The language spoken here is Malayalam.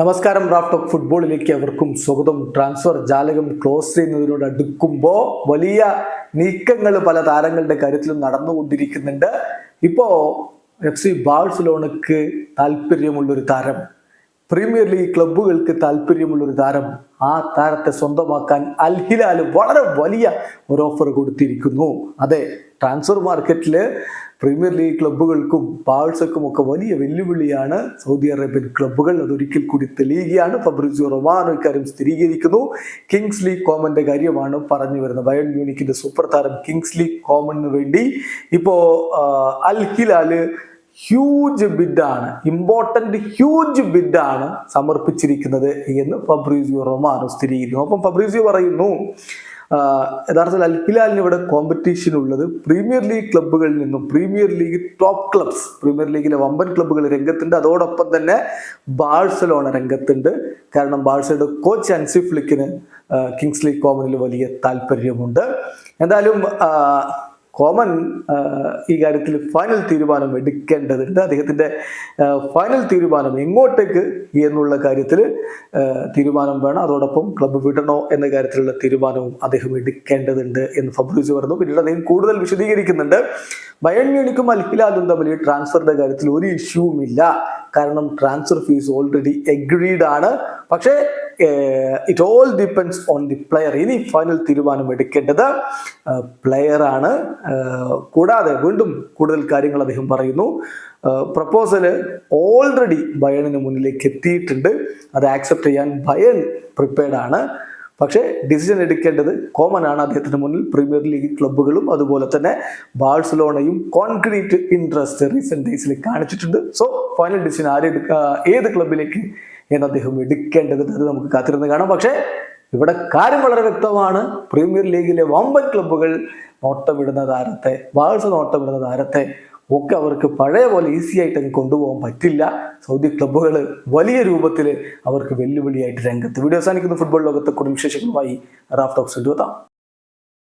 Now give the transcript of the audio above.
നമസ്കാരം ഓഫ് ഫുട്ബോളിലേക്ക് അവർക്കും സ്വാഗതം. ട്രാൻസ്ഫർ ജാലകം ക്ലോസ് ചെയ്യുന്നതിനോട് അടുക്കുമ്പോൾ വലിയ നീക്കങ്ങൾ പല താരങ്ങളുടെ കാര്യത്തിലും നടന്നുകൊണ്ടിരിക്കുന്നുണ്ട്. ഇപ്പോൾ എഫ് സി ബാഴ്സലോണക്ക് താല്പര്യമുള്ളൊരു താരം പ്രീമിയർ ലീഗ് ക്ലബ്ബുകൾക്ക് താല്പര്യമുള്ളൊരു താരം ആ താരത്തെ സ്വന്തമാക്കാൻ അൽഹിലാൽ വളരെ വലിയ ഒരു ഓഫർ കൊടുത്തിരിക്കുന്നു. അതെ ട്രാൻസ്ഫർ മാർക്കറ്റിൽ പ്രീമിയർ ലീഗ് ക്ലബ്ബുകൾക്കും പാഴ്സക്കും ഒക്കെ വലിയ വെല്ലുവിളിയാണ് സൗദി അറേബ്യൻ ക്ലബ്ബുകൾ. അതൊരിക്കൽ കൂടി തെളിയുകയാണ്. ഫബ്രിസിയോ റൊമാനോ ഇക്കാര്യം സ്ഥിരീകരിക്കുന്നു. കിങ്സ് ലീഗ് കോമന്റെ കാര്യമാണ് പറഞ്ഞു വരുന്നത്. ബയൺ മ്യൂണിക്കിന്റെ സൂപ്പർ താരം കിങ്സ് ലീഗ് കോമണിന് വേണ്ടി. ഇപ്പോ Al Hilal Al Hilal huge ബിഡാണ് important huge ബിഡാണ് സമർപ്പിച്ചിരിക്കുന്നത് എന്ന് ഫബ്രീസിയോ റൊമാനോ സ്ഥിരീകരിക്കുന്നു. അപ്പം ഫബ്രീസിയോ പറയുന്നു യഥാർത്ഥത്തിൽ അൽ ഹിലാലിന് ഇവിടെ കോമ്പറ്റീഷൻ ഉള്ളത് പ്രീമിയർ ലീഗ് ക്ലബ്ബുകളിൽ നിന്നും premier league top clubs premier ലീഗിലെ വമ്പൻ ക്ലബ്ബുകൾ രംഗത്തുണ്ട്. അതോടൊപ്പം തന്നെ ബാഴ്സലോണ രംഗത്തുണ്ട്. കാരണം ബാഴ്സയുടെ കോച്ച് അൻസിഫ്ലിക്കിന് കിങ്സ് ലീഗ് കോമണിൽ വലിയ താല്പര്യമുണ്ട്. എന്തായാലും കോമൻ ഈ കാര്യത്തിൽ ഫൈനൽ തീരുമാനം എടുക്കേണ്ടതുണ്ട്. അദ്ദേഹത്തിന്റെ ഫൈനൽ തീരുമാനം എങ്ങോട്ടേക്ക് എന്നുള്ള കാര്യത്തിൽ തീരുമാനം വേണം. അതോടൊപ്പം ക്ലബ്ബ് വിടണോ എന്ന കാര്യത്തിലുള്ള തീരുമാനവും അദ്ദേഹം എടുക്കേണ്ടതുണ്ട് എന്ന് ഫബ്രീസ് പറഞ്ഞു. പിന്നീട് അദ്ദേഹം കൂടുതൽ വിശദീകരിക്കുന്നുണ്ട്. ബയൺ മ്യൂണിക്കും അൽഫിലാലും തമ്മിൽ ഈ ട്രാൻസ്ഫറിന്റെ കാര്യത്തിൽ ഒരു ഇഷ്യൂവും ഇല്ല. കാരണം ട്രാൻസ്ഫർ ഫീസ് ഓൾറെഡി എഗ്രീഡ് ആണ്. പക്ഷേ it all depends on the player ഇനി ഫൈനൽ തീരുമാനം എടുക്കേണ്ടത് പ്ലെയർ ആണ്. കൂടാതെ വീണ്ടും കൂടുതൽ കാര്യങ്ങൾ അദ്ദേഹം പറയുന്നു. പ്രപ്പോസൽ ഓൾറെഡി ബയണിന് മുന്നിലേക്ക് എത്തിയിട്ടുണ്ട്. അത് ആക്സെപ്റ്റ് ചെയ്യാൻ ബയൺ പ്രിപ്പയർഡ് ആണ്. പക്ഷേ ഡിസിഷൻ എടുക്കേണ്ടത് കോമൺ ആണ് അദ്ദേഹത്തിന് മുന്നിൽ. പ്രീമിയർ ലീഗ് ക്ലബ്ബുകളും അതുപോലെ തന്നെ ബാഴ്സലോണയും കോൺക്രീറ്റ് ഇൻട്രസ്റ്റ് റീസെന്റ് ഡേയ്സിൽ കാണിച്ചിട്ടുണ്ട്. സോ ഫൈനൽ ഡിസിഷൻ ആരെടുക്കുക ഏത് ക്ലബിലേക്ക് എന്ന് അദ്ദേഹം എടുക്കേണ്ടത് നമുക്ക് കാത്തിരുന്ന് കാണാം. പക്ഷേ ഇവിടെ കാര്യം വളരെ വ്യക്തമാണ്. പ്രീമിയർ ലീഗിലെ വമ്പൻ ക്ലബ്ബുകൾ നോട്ടമിടുന്ന താരത്തെ ബാഴ്സ നോട്ടമിടുന്ന താരത്തെ ഒക്കെ അവർക്ക് പഴയ പോലെ ഈസി ആയിട്ട് അങ്ങ് കൊണ്ടുപോകാൻ പറ്റില്ല. സൗദി ക്ലബ്ബുകൾ വലിയ രൂപത്തിൽ അവർക്ക് വെല്ലുവിളിയായിട്ട് രംഗത്ത്. വീഡിയോ അവസാനിക്കുന്ന. ഫുട്ബോൾ ലോകത്തെ കൂടുതൽ വിശേഷങ്ങളുമായി റാഫ് ടോക്സ് എത്താം